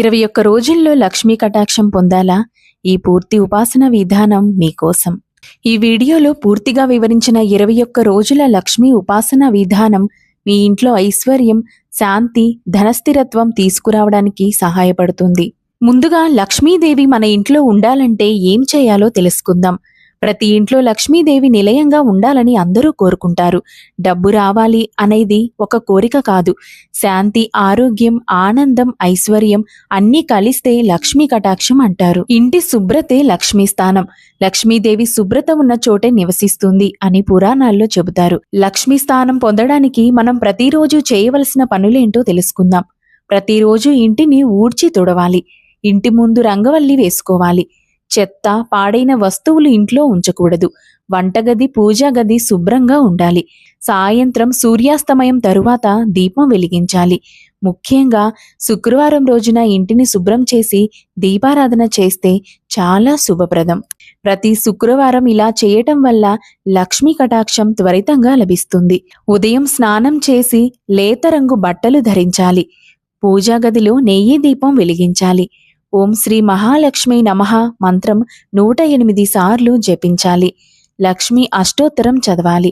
ఇరవై ఒక్క రోజుల్లో లక్ష్మీ కటాక్షం పొందాలా? ఈ పూర్తి ఉపాసన విధానం మీకోసం. ఈ వీడియోలో పూర్తిగా వివరించిన ఇరవై ఒక్క రోజుల లక్ష్మీ ఉపాసన విధానం మీ ఇంట్లో ఐశ్వర్యం శాంతి ధనస్థిరత్వం తీసుకురావడానికి సహాయపడుతుంది. ముందుగా లక్ష్మీదేవి మన ఇంట్లో ఉండాలంటే ఏం చేయాలో తెలుసుకుందాం. ప్రతి ఇంట్లో లక్ష్మీదేవి నిలయంగా ఉండాలని అందరూ కోరుకుంటారు. డబ్బు రావాలి అనేది ఒక కోరిక కాదు. శాంతి ఆరోగ్యం ఆనందం ఐశ్వర్యం అన్నీ కలిస్తే లక్ష్మీ కటాక్షం అంటారు. ఇంటి శుభ్రతే లక్ష్మీ స్థానం. లక్ష్మీదేవి శుభ్రత ఉన్న చోటే నివసిస్తుంది అని పురాణాల్లో చెబుతారు. లక్ష్మీ స్థానం పొందడానికి మనం ప్రతిరోజు చేయవలసిన పనులేంటో తెలుసుకుందాం. ప్రతిరోజు ఇంటిని ఊడ్చి తుడవాలి. ఇంటి ముందు రంగవల్లి వేసుకోవాలి. చెత్త పాడైన వస్తువులు ఇంట్లో ఉంచకూడదు. వంటగది పూజా గది శుభ్రంగా ఉండాలి. సాయంత్రం సూర్యాస్తమయం తరువాత దీపం వెలిగించాలి. ముఖ్యంగా శుక్రవారం రోజున ఇంటిని శుభ్రం చేసి దీపారాధన చేస్తే చాలా శుభప్రదం. ప్రతి శుక్రవారం ఇలా చేయటం వల్ల లక్ష్మీ కటాక్షం త్వరితంగా లభిస్తుంది. ఉదయం స్నానం చేసి లేత రంగు బట్టలు ధరించాలి. పూజా గదిలో నెయ్యి దీపం వెలిగించాలి. ఓం శ్రీ మహాలక్ష్మి నమః మంత్రం నూట ఎనిమిది సార్లు జపించాలి. లక్ష్మి అష్టోత్తరం చదవాలి.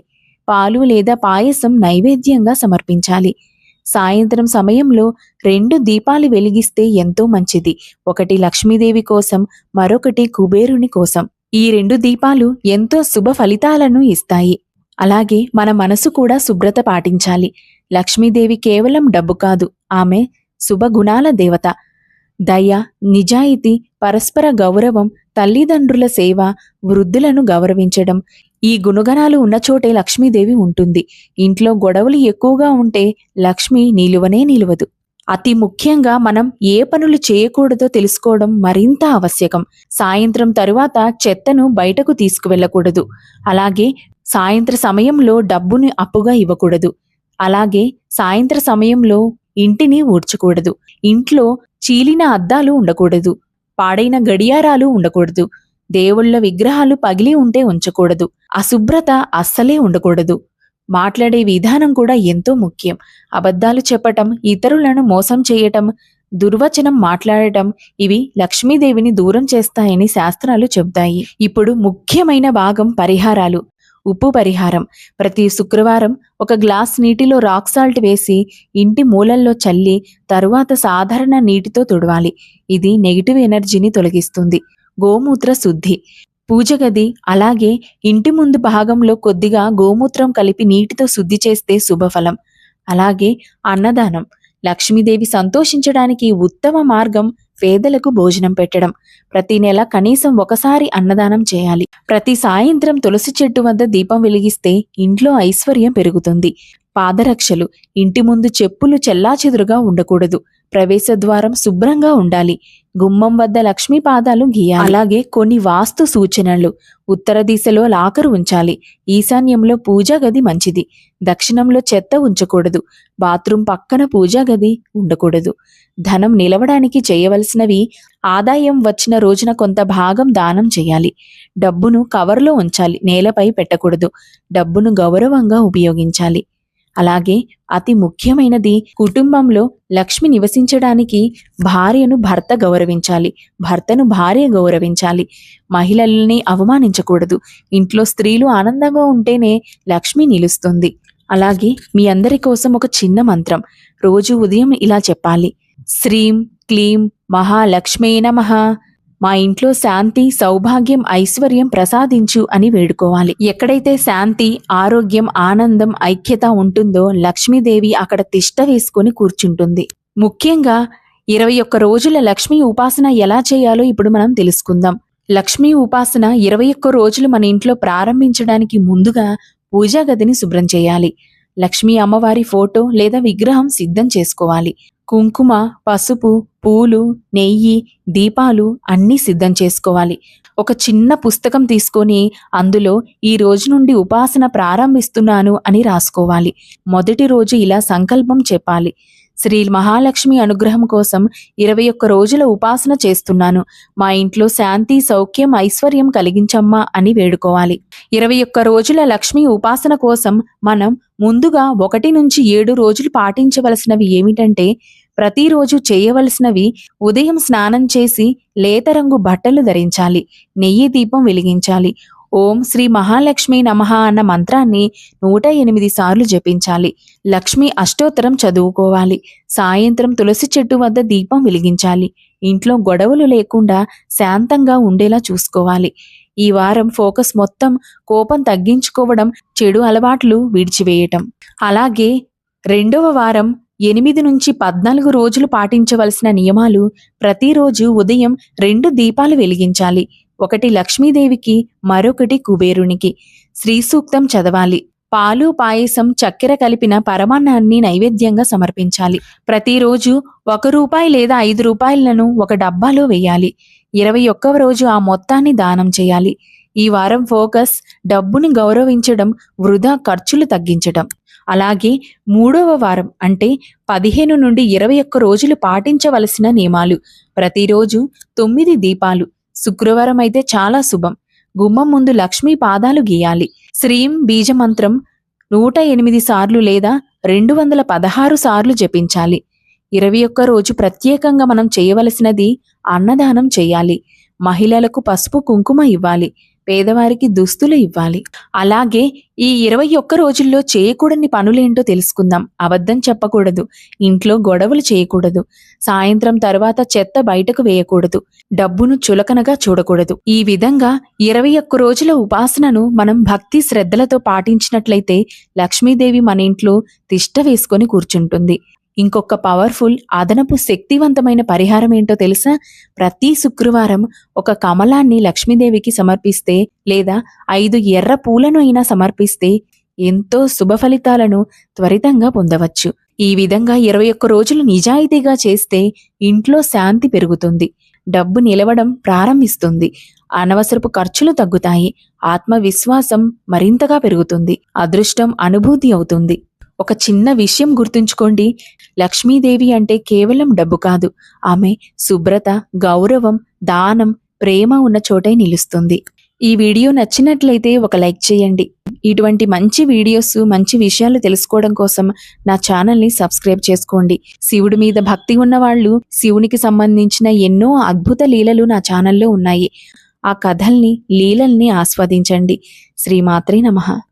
పాలు లేదా పాయసం నైవేద్యంగా సమర్పించాలి. సాయంత్రం సమయంలో రెండు దీపాలు వెలిగిస్తే ఎంతో మంచిది. ఒకటి లక్ష్మీదేవి కోసం మరొకటి కుబేరుని కోసం. ఈ రెండు దీపాలు ఎంతో శుభ ఫలితాలను ఇస్తాయి. అలాగే మన మనసు కూడా శుభ్రత పాటించాలి. లక్ష్మీదేవి కేవలం డబ్బు కాదు ఆమె శుభ గుణాల దేవత. దయ నిజాయితీ పరస్పర గౌరవం తల్లిదండ్రుల సేవ వృద్ధులను గౌరవించడం. ఈ గుణగణాలు ఉన్న చోటే లక్ష్మీదేవి ఉంటుంది. ఇంట్లో గొడవలు ఎక్కువగా ఉంటే లక్ష్మి నిలువనే నిలువదు. అతి ముఖ్యంగా మనం ఏ పనులు చేయకూడదో తెలుసుకోవడం మరింత ఆవశ్యకం. సాయంత్రం తరువాత చెత్తను బయటకు తీసుకువెళ్ళకూడదు. అలాగే సాయంత్ర సమయంలో డబ్బుని అప్పుగా ఇవ్వకూడదు. అలాగే సాయంత్ర సమయంలో ఇంటిని ఊడ్చకూడదు. ఇంట్లో చీలిన అద్దాలు ఉండకూడదు. పాడైన గడియారాలు ఉండకూడదు. దేవుళ్ళ విగ్రహాలు పగిలి ఉంటే ఉంచకూడదు. అశుభ్రత అస్సలే ఉండకూడదు. మాట్లాడే విధానం కూడా ఎంతో ముఖ్యం. అబద్ధాలు చెప్పటం ఇతరులను మోసం చేయటం దుర్వచనం మాట్లాడటం ఇవి లక్ష్మీదేవిని దూరం చేస్తాయని శాస్త్రాలు చెబుతాయి. ఇప్పుడు ముఖ్యమైన భాగం పరిహారాలు. ఉప్పు పరిహారం. ప్రతి శుక్రవారం ఒక గ్లాస్ నీటిలో రాక్ సాల్ట్ వేసి ఇంటి మూలల్లో చల్లి తరువాత సాధారణ నీటితో తుడవాలి. ఇది నెగిటివ్ ఎనర్జీని తొలగిస్తుంది. గోమూత్ర శుద్ధి. పూజ గది అలాగే ఇంటి ముందు భాగంలో కొద్దిగా గోమూత్రం కలిపి నీటితో శుద్ధి చేస్తే శుభఫలం. అలాగే అన్నదానం. లక్ష్మీదేవి సంతోషించడానికి ఉత్తమ మార్గం పేదలకు భోజనం పెట్టడం. ప్రతి నెల కనీసం ఒకసారి అన్నదానం చేయాలి. ప్రతి సాయంత్రం తులసి చెట్టు వద్ద దీపం వెలిగిస్తే ఇంట్లో ఐశ్వర్యం పెరుగుతుంది. పాదరక్షలు ఇంటి ముందు చెప్పులు చెల్లాచెదురుగా ఉండకూడదు. ప్రవేశ ద్వారం శుభ్రంగా ఉండాలి. గుమ్మం వద్ద లక్ష్మీ పాదాలు గీయాలి. అలాగే కొన్ని వాస్తు సూచనలు. ఉత్తర దిశలో లాకరు ఉంచాలి. ఈశాన్యంలో పూజా గది మంచిది. దక్షిణంలో చెత్త ఉంచకూడదు. బాత్రూం పక్కన పూజా గది ఉండకూడదు. ధనం నిలవడానికి చేయవలసినవి ఆదాయం వచ్చిన రోజున కొంత భాగం దానం చేయాలి. డబ్బును కవర్లో ఉంచాలి. నేలపై పెట్టకూడదు. డబ్బును గౌరవంగా ఉపయోగించాలి. అలాగే అతి ముఖ్యమైనది కుటుంబంలో లక్ష్మి నివసించడానికి భార్యను భర్త గౌరవించాలి. భర్తను భార్య గౌరవించాలి. మహిళల్ని అవమానించకూడదు. ఇంట్లో స్త్రీలు ఆనందంగా ఉంటేనే లక్ష్మి నిలుస్తుంది. అలాగే మీ అందరి కోసం ఒక చిన్న మంత్రం. రోజు ఉదయం ఇలా చెప్పాలి. శ్రీం క్లీం మహాలక్ష్మే నమః. మా ఇంట్లో శాంతి సౌభాగ్యం ఐశ్వర్యం ప్రసాదించు అని వేడుకోవాలి. ఎక్కడైతే శాంతి ఆరోగ్యం ఆనందం ఐక్యత ఉంటుందో లక్ష్మీదేవి అక్కడ తిష్ట వేసుకొని కూర్చుంటుంది. ముఖ్యంగా ఇరవై ఒక్క రోజుల లక్ష్మీ ఉపాసన ఎలా చేయాలో ఇప్పుడు మనం తెలుసుకుందాం. లక్ష్మీ ఉపాసన ఇరవై ఒక్క రోజులు మన ఇంట్లో ప్రారంభించడానికి ముందుగా పూజా గదిని శుభ్రం చేయాలి. లక్ష్మీ అమ్మవారి ఫోటో లేదా విగ్రహం సిద్ధం చేసుకోవాలి. కుంకుమ పసుపు పూలు నెయ్యి దీపాలు అన్నీ సిద్ధం చేసుకోవాలి. ఒక చిన్న పుస్తకం తీసుకొని అందులో ఈ రోజు నుండి ఉపాసన ప్రారంభిస్తున్నాను అని రాసుకోవాలి. మొదటి రోజు ఇలా సంకల్పం చెప్పాలి. శ్రీ మహాలక్ష్మి అనుగ్రహం కోసం ఇరవై ఒక్క రోజుల ఉపాసన చేస్తున్నాను. మా ఇంట్లో శాంతి సౌఖ్యం ఐశ్వర్యం కలిగించమ్మా అని వేడుకోవాలి. ఇరవై ఒక్క రోజుల లక్ష్మి ఉపాసన కోసం మనం ముందుగా ఒకటి నుంచి ఏడు రోజులు పాటించవలసినవి ఏమిటంటే ప్రతిరోజు చేయవలసినవి ఉదయం స్నానం చేసి లేత రంగు బట్టలు ధరించాలి నెయ్యి దీపం వెలిగించాలి ఓం శ్రీ మహాలక్ష్మి నమ అన్న మంత్రాన్ని నూట ఎనిమిది సార్లు జపించాలి. లక్ష్మి అష్టోత్తరం చదువుకోవాలి. సాయంత్రం తులసి చెట్టు వద్ద దీపం వెలిగించాలి. ఇంట్లో గొడవలు లేకుండా శాంతంగా ఉండేలా చూసుకోవాలి. ఈ వారం ఫోకస్ మొత్తం కోపం తగ్గించుకోవడం చెడు అలవాట్లు విడిచివేయటం. అలాగే రెండవ వారం ఎనిమిది నుంచి పద్నాలుగు రోజులు పాటించవలసిన నియమాలు ప్రతిరోజు ఉదయం రెండు దీపాలు వెలిగించాలి. ఒకటి లక్ష్మీదేవికి మరొకటి కుబేరునికి. శ్రీ సూక్తం చదవాలి. పాలు పాయసం చక్కెర కలిపిన పరమాన్నాన్ని నైవేద్యంగా సమర్పించాలి. ప్రతిరోజు ఒక రూపాయి లేదా ఐదు రూపాయలను ఒక డబ్బాలో వేయాలి. ఇరవై ఒక్కవ రోజు ఆ మొత్తాన్ని దానం చేయాలి. ఈ వారం ఫోకస్ డబ్బుని గౌరవించడం వృధా ఖర్చులు తగ్గించడం. అలాగే మూడవ వారం అంటే పదిహేను నుండి ఇరవై ఒక్క రోజులు పాటించవలసిన నియమాలు. ప్రతిరోజు తొమ్మిది దీపాలు శుక్రవారం అయితే చాలా శుభం. గుమ్మం ముందు లక్ష్మీ పాదాలు గీయాలి. శ్రీం బీజమంత్రం నూట ఎనిమిది సార్లు లేదా రెండు వందల పదహారు సార్లు జపించాలి. ఇరవై ఒక్క రోజు ప్రత్యేకంగా మనం చేయవలసినది అన్నదానం చేయాలి. మహిళలకు పసుపు కుంకుమ ఇవ్వాలి. పేదవారికి దుస్తులు ఇవ్వాలి. అలాగే ఈ ఇరవై ఒక్క రోజుల్లో చేయకూడని పనులేంటో తెలుసుకుందాం. అబద్ధం చెప్పకూడదు. ఇంట్లో గొడవలు చేయకూడదు. సాయంత్రం తర్వాత చెత్త బయటకు వేయకూడదు. డబ్బును చులకనగా చూడకూడదు. ఈ విధంగా ఇరవై ఒక్క రోజుల ఉపాసనను మనం భక్తి శ్రద్ధలతో పాటించినట్లయితే లక్ష్మీదేవి మన ఇంట్లో తిష్ట వేసుకొని కూర్చుంటుంది. ఇంకొక పవర్ఫుల్ అదనపు శక్తివంతమైన పరిహారం ఏంటో తెలుసా? ప్రతి శుక్రవారం ఒక కమలాన్ని లక్ష్మీదేవికి సమర్పిస్తే లేదా ఐదు ఎర్ర పూలను అయినా సమర్పిస్తే ఎంతో శుభ ఫలితాలను త్వరితంగా పొందవచ్చు. ఈ విధంగా ఇరవై ఒక్క రోజులు నిజాయితీగా చేస్తే ఇంట్లో శాంతి పెరుగుతుంది డబ్బు నిలవడం ప్రారంభిస్తుంది అనవసరపు ఖర్చులు తగ్గుతాయి ఆత్మవిశ్వాసం మరింతగా పెరుగుతుంది అదృష్టం అనుభూతి అవుతుంది. ఒక చిన్న విషయం గుర్తుంచుకోండి. లక్ష్మీదేవి అంటే కేవలం డబ్బు కాదు. ఆమె శుభ్రత గౌరవం దానం ప్రేమ ఉన్న చోటే నిలుస్తుంది. ఈ వీడియో నచ్చినట్లయితే ఒక లైక్ చేయండి. ఇటువంటి మంచి వీడియోస్ మంచి విషయాలు తెలుసుకోవడం కోసం నా ఛానల్ని సబ్స్క్రైబ్ చేసుకోండి. శివుడి మీద భక్తి ఉన్న వాళ్ళు శివునికి సంబంధించిన ఎన్నో అద్భుత లీలలు నా ఛానల్లో ఉన్నాయి. ఆ కథల్ని లీలల్ని ఆస్వాదించండి. శ్రీమాత్రే నమః.